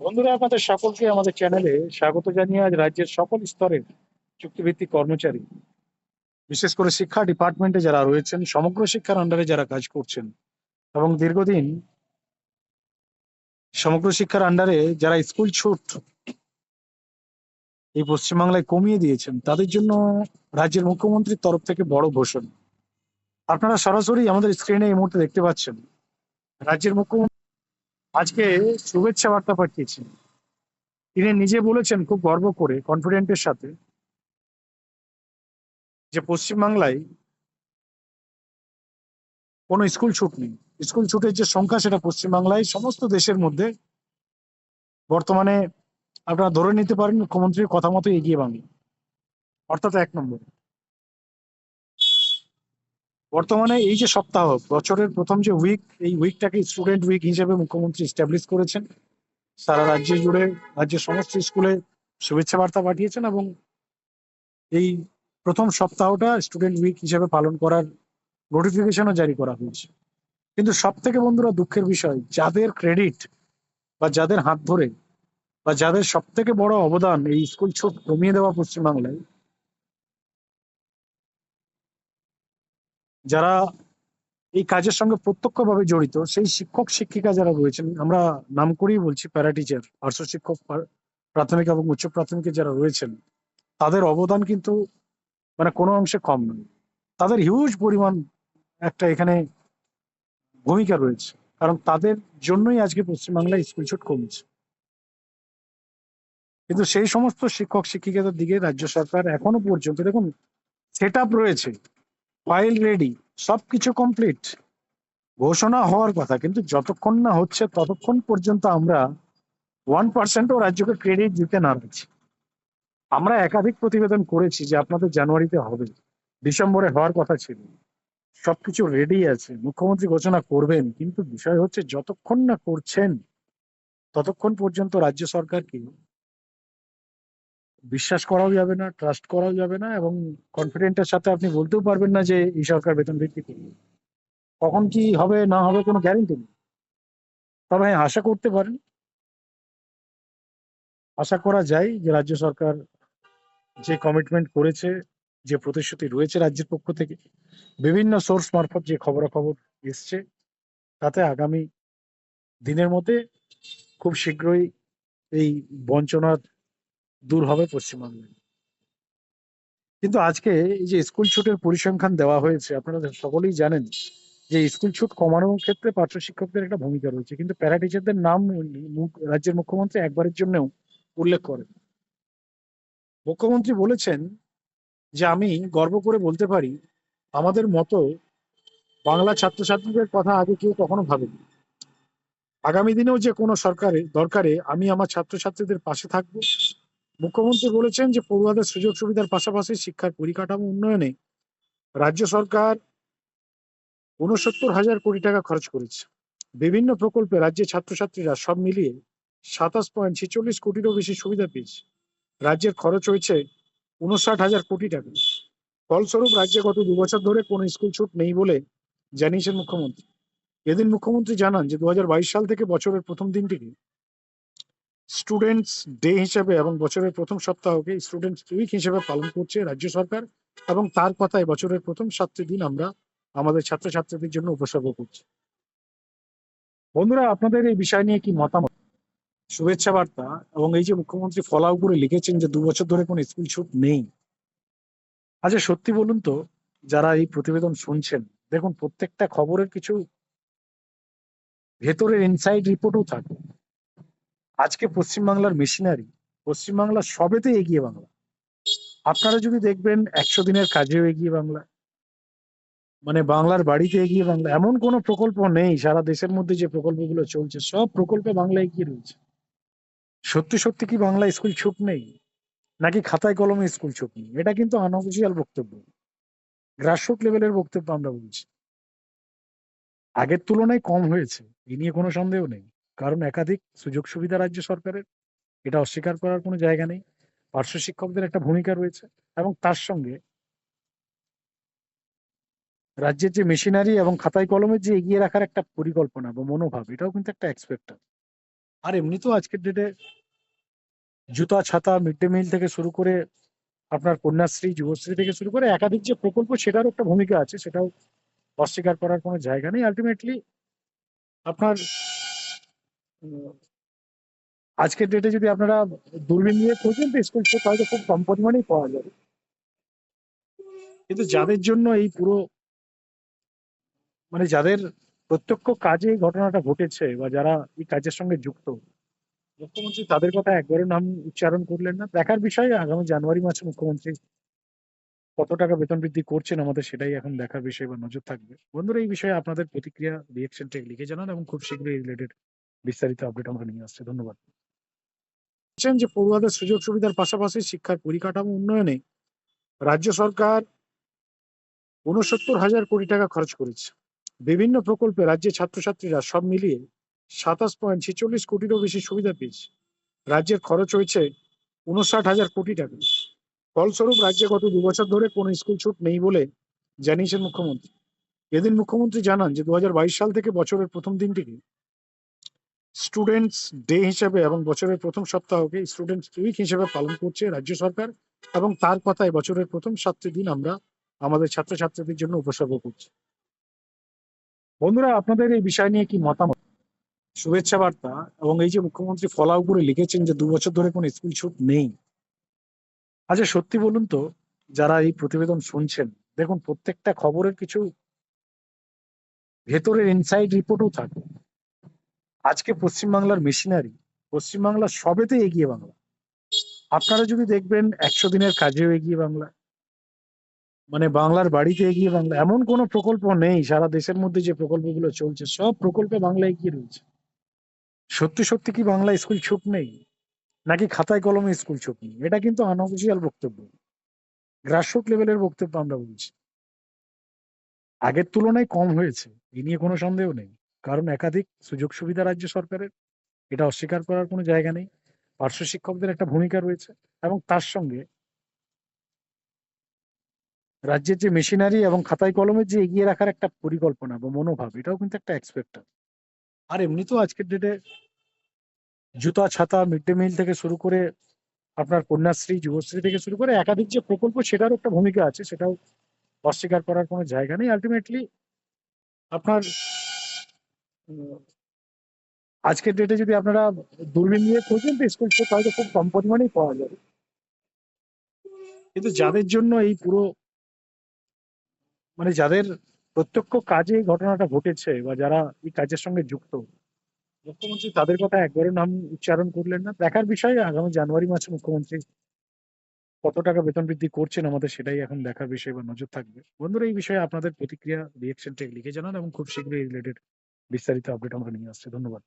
বন্ধুরা, আপনাদের সকলকে আমাদের চ্যানেলে স্বাগত জানিয়ে আজ রাজ্যের সকল স্তরের চুক্তিভিত্তিক কর্মচারী, বিশেষ করে শিক্ষা ডিপার্টমেন্টে যারা রয়েছেন, সমগ্র শিক্ষার আন্ডারে যারা কাজ করছেন এবং দীর্ঘদিন সমগ্র শিক্ষার আন্ডারে যারা স্কুল ছুট এই পশ্চিমবাংলায় কমিয়ে দিয়েছেন, তাদের জন্য রাজ্যের মুখ্যমন্ত্রীর তরফ থেকে বড় ঘোষণা। আপনারা সরাসরি আমাদের স্ক্রিনে এই মুহূর্তে দেখতে পাচ্ছেন, রাজ্যের মুখ্যমন্ত্রী আজকে শুভেচ্ছা বার্তা পাঠিয়েছেন। তিনি নিজে বলেছেন খুব গর্ব করে কনফিডেন্টের সাথে, যে পশ্চিমবাংলায় কোনো স্কুল ছুট নেই। স্কুল ছুটের যে সংখ্যা সেটা পশ্চিমবাংলায় সমস্ত দেশের মধ্যে বর্তমানে আপনারা ধরে নিতে পারেন মুখ্যমন্ত্রীর কথা মতো এগিয়ে বাংলা অর্থাৎ এক নম্বর। বর্তমানে এই যে সপ্তাহ, বছরের প্রথম যে উইক এই উইকটাকে স্টুডেন্ট উইক হিসেবে মুখ্যমন্ত্রী স্টাবলিশ করেছেন। সারা রাজ্য জুড়ে রাজ্যের সমস্ত স্কুলে শুভেচ্ছা বার্তা পাঠিয়েছেন এবং এই প্রথম সপ্তাহটা স্টুডেন্ট উইক হিসেবে পালন করার নোটিফিকেশনও জারি করা হয়েছে। কিন্তু সব থেকে বন্ধুরা দুঃখের বিষয়, যাদের ক্রেডিট বা যাদের হাত ধরে বা যাদের সব থেকে বড় অবদান এই স্কুল ছুট কমিয়ে দেওয়া পশ্চিমবাংলায় যারা এই কাজের সঙ্গে প্রত্যক্ষভাবে জড়িত, সেই শিক্ষক, শিক্ষিকা যারা রয়েছেন, আমরা নাম করেই বলছি প্যারা টিচার পার্শ্ব শিক্ষক প্রাথমিক এবং উচ্চ প্রাথমিকে যারা রয়েছেন, তাদের অবদান কিন্তু মানে কোনো অংশে কম নয়। তাদের হিউজ পরিমাণ একটা এখানে ভূমিকা রয়েছে, কারণ তাদের জন্যই আজকে পশ্চিমবাংলায় স্কুল ছুট কমছে। কিন্তু সেই সমস্ত শিক্ষক, শিক্ষিকাদের দিকে রাজ্য সরকার এখনও পর্যন্ত, দেখুন সেট রয়েছে। ফাইল রেডি সবকিছু কমপ্লিট ঘোষণা হওয়ার কথা। কিন্তু যতক্ষণ না হচ্ছে, ততক্ষণ পর্যন্ত আমরা ওয়ান পার্সেন্টও রাজ্যকে ক্রেডিট দিতে নারাজ আমরা একাধিক প্রতিবেদন করেছি যে আপনাদের জানুয়ারিতে হবে। ডিসেম্বরে হওয়ার কথা ছিল। সবকিছু রেডি আছে, মুখ্যমন্ত্রী ঘোষণা করবেন। কিন্তু বিষয় হচ্ছে, যতক্ষণ না করছেন, ততক্ষণ পর্যন্ত রাজ্য সরকারকে বিশ্বাস করাও যাবে না ট্রাস্ট করাও যাবে না এবং কনফিডেন্টের সাথে আপনি বলতেও পারবেন না যে এই সরকার বেতন বৃদ্ধি করবে। কখন কি হবে, না হবে কোনো গ্যারেন্টি নেই। তবে হ্যাঁ আশা করতে পারেন। আশা করা যায় যে রাজ্য সরকার যে কমিটমেন্ট করেছে, যে প্রতিশ্রুতি রয়েছে রাজ্যের পক্ষ থেকে, বিভিন্ন সোর্স মারফত যে খবরাখবর এসছে, তাতে আগামী দিনের মধ্যে খুব শীঘ্রই এই বঞ্চনার দূর হবে পশ্চিমবঙ্গে। কিন্তু আজকে এই যে স্কুল ছুটের পরিসংখ্যান দেওয়া হয়েছে, আপনারা সকলেই জানেন যে স্কুল ছুট কমানোর ক্ষেত্রে পার্শ্ব শিক্ষকদের একটা ভূমিকা রয়েছে। কিন্তু প্যারা টিচারদের নাম রাজ্যের মুখ্যমন্ত্রী একবারের জন্যও উল্লেখ করেন। মুখ্যমন্ত্রী বলেছেন যে আমি গর্ব করে বলতে পারি, আমাদের মতো বাংলা ছাত্রছাত্রীদের কথা আগে কেউ কখনো ভাবেনি। আগামী দিনেও যে কোনো সরকারের দরকারে আমি আমার ছাত্রছাত্রীদের পাশে থাকব। মুখ্যমন্ত্রী বলেছেন যে পড়ুয়াদের সুযোগ সুবিধার পাশাপাশি শিক্ষার পরিকাঠামো উন্নয়নে রাজ্য সরকার উনসত্তর হাজার কোটি টাকা খরচ করেছে। বিভিন্ন প্রকল্পে রাজ্যের ছাত্রছাত্রীরা সব মিলিয়ে সাতাশ পয়েন্ট ছেচল্লিশ কোটিরও বেশি সুবিধা পেয়েছে। রাজ্যের খরচ হয়েছে উনষাট হাজার কোটি টাকা। ফলস্বরূপ রাজ্যে গত দু বছর ধরে কোনো স্কুল ছুট নেই বলে জানিয়েছেন মুখ্যমন্ত্রী। এদিন মুখ্যমন্ত্রী জানান যে দু হাজার বাইশ সাল থেকে বছরের প্রথম দিনটিকে স্টুডেন্টস ডে হিসেবে এবং বছরের প্রথম সপ্তাহকে স্টুডেন্টস উইক হিসেবে পালন করছে রাজ্য সরকার এবং তার কথায় বছরের প্রথম সাতটি দিন আমরা আমাদের ছাত্রছাত্রীদের জন্য উপসর্গ করছি। বন্ধুরা, আপনাদের এই বিষয় নিয়ে কি মতামত? শুভেচ্ছা বার্তা এবং এই যে মুখ্যমন্ত্রী ফলাও করে লিখেছেন যে দু বছর ধরে কোনো স্কুল ছুট নেই। আচ্ছা সত্যি বলুন তো, যারা এই প্রতিবেদন শুনছেন, দেখুন, প্রত্যেকটা খবরের কিছু ভেতরের ইনসাইড রিপোর্টও থাকে। আজকে পশ্চিমবাংলার মেশিনারি পশ্চিমবাংলা সবেতে এগিয়ে বাংলা। আপনারা যদি দেখবেন, একশো দিনের কাজেও এগিয়ে বাংলা। মানে বাংলার বাড়িতে এগিয়ে বাংলা। এমন কোনো প্রকল্প নেই, সারা দেশের মধ্যে যে প্রকল্পগুলো চলছে, সব প্রকল্পে বাংলা এগিয়ে রয়েছে। সত্যি সত্যি কি বাংলা স্কুল ছুট নেই? নাকি খাতায় কলমে স্কুল ছুট নেই? এটা কিন্তু আনঅফিসিয়াল বক্তব্য। গ্রাসরুট লেভেলের বক্তব্য আমরা বলছি। আগের তুলনায় কম হয়েছে, এ নিয়ে কোনো সন্দেহ নেই। কারণ একাধিক সুযোগ সুবিধা রাজ্য সরকারের। এটা অস্বীকার করার কোনো জায়গা নেই। পার্শ্ব শিক্ষকদের একটা ভূমিকা রয়েছে এবং তার সঙ্গে রাজ্যের যে মেশিনারি এবং খাতায় কলমের যে এগিয়ে রাখার একটা পরিকল্পনা বা মনোভাব, এটাও কিন্তু একটা এক্সপেক্টার আর এমনিতেও আজকের ডেটে জুতা, ছাতা মিড ডে মিল থেকে শুরু করে আপনার কন্যাশ্রী, যুবশ্রী থেকে শুরু করে একাধিক যে প্রকল্প, সেটারও একটা ভূমিকা আছে, সেটাও অস্বীকার করার কোনো জায়গা নেই। আলটিমেটলি আপনার আজকের ডেটে যদি আপনারা দূরবীন নিয়ে খোঁজেন, তো স্কুল ট্রিপ হয়তো খুব কম পরিমাণেই পাওয়া যাবে। কিন্তু যাদের জন্য এই পুরো মানে যাদের প্রত্যক্ষ কাজে ঘটনাটা ঘটেছে, বা যারা এই কাজের সঙ্গে যুক্ত, মুখ্যমন্ত্রী তাদের কথা একবারও নাম উচ্চারণ করলেন না। দেখার বিষয়, আগামী জানুয়ারি মাসে মুখ্যমন্ত্রী কত টাকা বেতন বৃদ্ধি করছেন আমাদের সেটাই এখন দেখার বিষয় বা নজর থাকবে। বন্ধুরা, এই বিষয়ে আপনাদের প্রতিক্রিয়া রিয়েকশনটা লিখে জানান এবং খুব শীঘ্রই রিলেটেড বিস্তারিত আপডেট আমরা নিয়ে আসছি, ধন্যবাদ। যে পড়ুয়াদের সুযোগ সুবিধার পাশাপাশি শিক্ষার পরিকাঠামো উন্নয়নে রাজ্য সরকার উনসত্তর হাজার কোটি টাকা খরচ করেছে। বিভিন্ন প্রকল্পে রাজ্যের ছাত্রছাত্রীরা সব মিলিয়ে সাতাশ পয়েন্ট ছেচল্লিশ কোটিরও বেশি সুবিধা পেয়েছে। রাজ্যের খরচ হয়েছে উনষাট হাজার কোটি টাকা। ফলস্বরূপ রাজ্যে গত দু বছর ধরে কোনো স্কুল ছুট নেই বলে জানিয়েছেন মুখ্যমন্ত্রী। এদিন মুখ্যমন্ত্রী জানান যে দু হাজার বাইশ সাল থেকে বছরের প্রথম দিনটিকে স্টুডেন্টস ডে হিসেবে এবং বছরের প্রথম সপ্তাহকে স্টুডেন্টস উইক হিসেবে পালন করছে রাজ্য সরকার এবং তার কথায় বছরের প্রথম সাতটি দিন আমরা আমাদের ছাত্রছাত্রীদের জন্য উপসর্গ করছি। বন্ধুরা, আপনাদের এই বিষয় নিয়ে কি মতামত? শুভেচ্ছা বার্তা এবং এই যে মুখ্যমন্ত্রী ফলা করে লিখেছেন যে দু বছর ধরে কোনো স্কুল ছুট নেই। আচ্ছা সত্যি বলুন তো, যারা এই প্রতিবেদন শুনছেন, দেখুন, প্রত্যেকটা খবরের কিছু ভেতরের ইনসাইড রিপোর্টও থাকে। আজকে পশ্চিমবাংলার মেশিনারি পশ্চিমবাংলার সবেতে এগিয়ে বাংলা। আপনারা যদি দেখবেন একশো দিনের কাজেও এগিয়ে বাংলা। মানে বাংলার বাড়িতে এগিয়ে বাংলা। এমন কোনো প্রকল্প নেই, সারা দেশের মধ্যে যে প্রকল্পগুলো চলছে, সব প্রকল্পে বাংলা এগিয়ে রয়েছে। সত্যি সত্যি কি বাংলা স্কুল ছুট নেই? নাকি খাতায় কলমে স্কুল ছুট নেই? এটা কিন্তু আনঅফিসিয়াল বক্তব্য। গ্রাসরুট লেভেলের বক্তব্য আমরা বলছি। আগের তুলনায় কম হয়েছে, এ নিয়ে কোনো সন্দেহ নেই। কারণ একাধিক সুযোগ সুবিধা রাজ্য সরকারের। এটা অস্বীকার করার কোনো জায়গা নেই। পার্শ্ব শিক্ষকদের একটা ভূমিকা রয়েছে এবং তার সঙ্গে রাজ্যের যে মেশিনারি এবং খাতায় কলমের যে এগিয়ে রাখার একটা পরিকল্পনা বা মনোভাব, এটাও কিন্তু একটা এক্সপেক্টার আর এমনিতেও আজকের ডেটে জুতা, ছাতা মিড ডে মিল থেকে শুরু করে আপনার কন্যাশ্রী, যুবশ্রী থেকে শুরু করে একাধিক যে প্রকল্প, সেটারও একটা ভূমিকা আছে, সেটাও অস্বীকার করার কোনো জায়গা নেই। আলটিমেটলি আপনার আজকের ডেটে যদি আপনারা দূরবীন নিয়ে খোঁজেন তো স্কুল ট্রিপ হয়তো খুব কম পরিমাণেই পাওয়া যাবে। কিন্তু যাদের জন্য এই পুরো মানে যাদের প্রত্যক্ষ কাজে এই ঘটনাটা ঘটেছে বা যারা এই কাজের সঙ্গে যুক্ত, মুখ্যমন্ত্রী তাদের কথা একবারও নাম উচ্চারণ করলেন না। দেখার বিষয়, আগামী জানুয়ারি মাসে মুখ্যমন্ত্রী কত টাকা বেতন বৃদ্ধি করছেন আমাদের সেটাই এখন দেখার বিষয় বা নজর থাকবে। বন্ধুরা, এই বিষয়ে আপনাদের প্রতিক্রিয়া রিয়েকশনটা লিখে জানান এবং খুব শীঘ্রই রিলেটেড বিস্তারিত আপডেট আমরা নিয়ে আসছি। ধন্যবাদ।